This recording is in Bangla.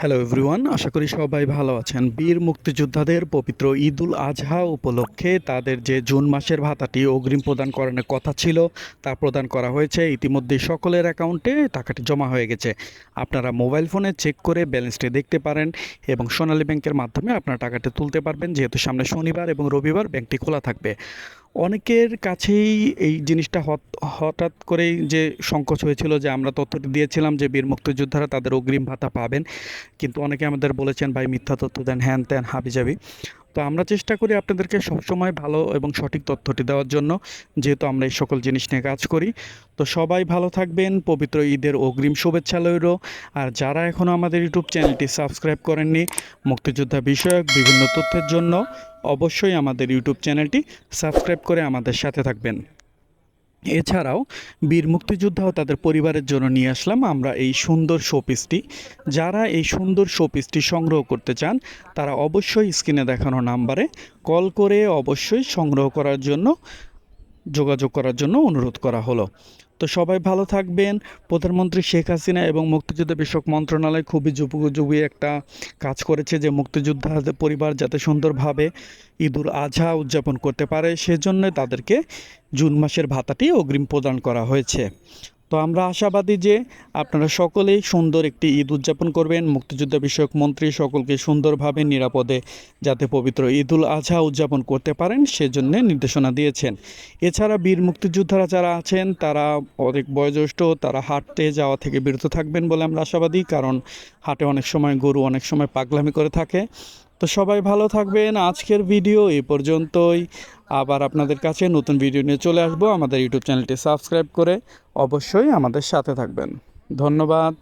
হ্যালো এভরিওয়ান আশা করি সবাই ভালো আছেন। বীর মুক্তিযোদ্ধাদের পবিত্র ঈদুল আজহা উপলক্ষে তাদের যে জুন মাসের ভাতাটি অগ্রিম প্রদান করানোর কথা ছিল, তা প্রদান করা হয়েছে। ইতিমধ্যে সকলের অ্যাকাউন্টে টাকাটি জমা হয়ে গেছে। আপনারা মোবাইল ফোনে চেক করে ব্যালেন্সটি দেখতে পারেন এবং সোনালী ব্যাংকের মাধ্যমে আপনারা টাকাটি তুলতে পারবেন, যেহেতু সামনে শনিবার এবং রবিবার ব্যাংকটি খোলা থাকবে। অনেকের কাছেই এই জিনিসটা হঠাৎ করেই যে সংকোচ হয়েছিল যে আমরা তথ্যটি দিয়েছিলাম যে বীর মুক্তিযোদ্ধারা তাদের অগ্রিম ভাতা পাবেন। কিন্তু অনেকে আমাদের বলেছেন, ভাই, মিথ্যা তথ্য দেন, হ্যান ত্যান হাবিজাবি। তো আমরা চেষ্টা করি আপনাদেরকে সবসময় ভালো এবং সঠিক তথ্যটি দেওয়ার জন্য, যেহেতু আমরা এই সকল জিনিস নিয়ে কাজ করি। তো সবাই ভালো থাকবেন, পবিত্র ঈদের অগ্রিম শুভেচ্ছা রইল। আর যারা এখনও আমাদের ইউটিউব চ্যানেলটি সাবস্ক্রাইব করেননি, মুক্তিযোদ্ধা বিষয়ক বিভিন্ন তথ্যের জন্য অবশ্যই আমাদের ইউটিউব চ্যানেলটি সাবস্ক্রাইব করে আমাদের সাথে থাকবেন। এছাড়াও বীর মুক্তিযোদ্ধাও তাদের পরিবারের জন্য নিয়ে আসলাম। আমরা এই সুন্দর শোপিসটি, যারা এই সুন্দর শোপিসটি সংগ্রহ করতে চান, তারা অবশ্যই স্ক্রিনে দেখানো নাম্বারে কল করে অবশ্যই সংগ্রহ করার জন্য যোগাযোগ করার জন্য অনুরোধ করা হলো। তো সবাই ভালো থাকবেন। প্রধানমন্ত্রী শেখ হাসিনা এবং মুক্তিযুদ্ধ বিষয়ক মন্ত্রণালয় খুবই যুগোপযোগী একটা কাজ করেছে যে মুক্তিযোদ্ধাদের পরিবার যাতে সুন্দরভাবে ঈদুল আজহা উদযাপন করতে পারে সেজন্য তাদেরকে জুন মাসের ভাতাটি অগ্রিম প্রদান করা হয়েছে। তো আমরা আশাবাদী যে আপনারা সকলেই সুন্দর একটি ঈদ উদযাপন করবেন, মুক্তিযুদ্ধ বিষয়ক মন্ত্রী সকলকে সুন্দরভাবে নিরাপদে যাতে পবিত্র ঈদুল আজহা উদযাপন করতে পারেন সেজন্য নির্দেশনা দিয়েছেন। এছাড়া বীর মুক্তিযোদ্ধারা যারা আছেন, তারা অনেক বয়োজ্যেষ্ঠ, তারা হাঁটতে যাওয়া থেকে বিরত থাকবেন বলে আমরা আশাবাদী, কারণ হাটে অনেক সময় গরু অনেক সময় পাগলামি করে থাকে। তো সবাই ভালো থাকবেন। আজকের ভিডিও এ পর্যন্তই। আবার আপনাদের কাছে নতুন ভিডিও নিয়ে চলে আসব। আমাদের ইউটিউব চ্যানেলটি সাবস্ক্রাইব করে অবশ্যই আমাদের সাথে থাকবেন। ধন্যবাদ।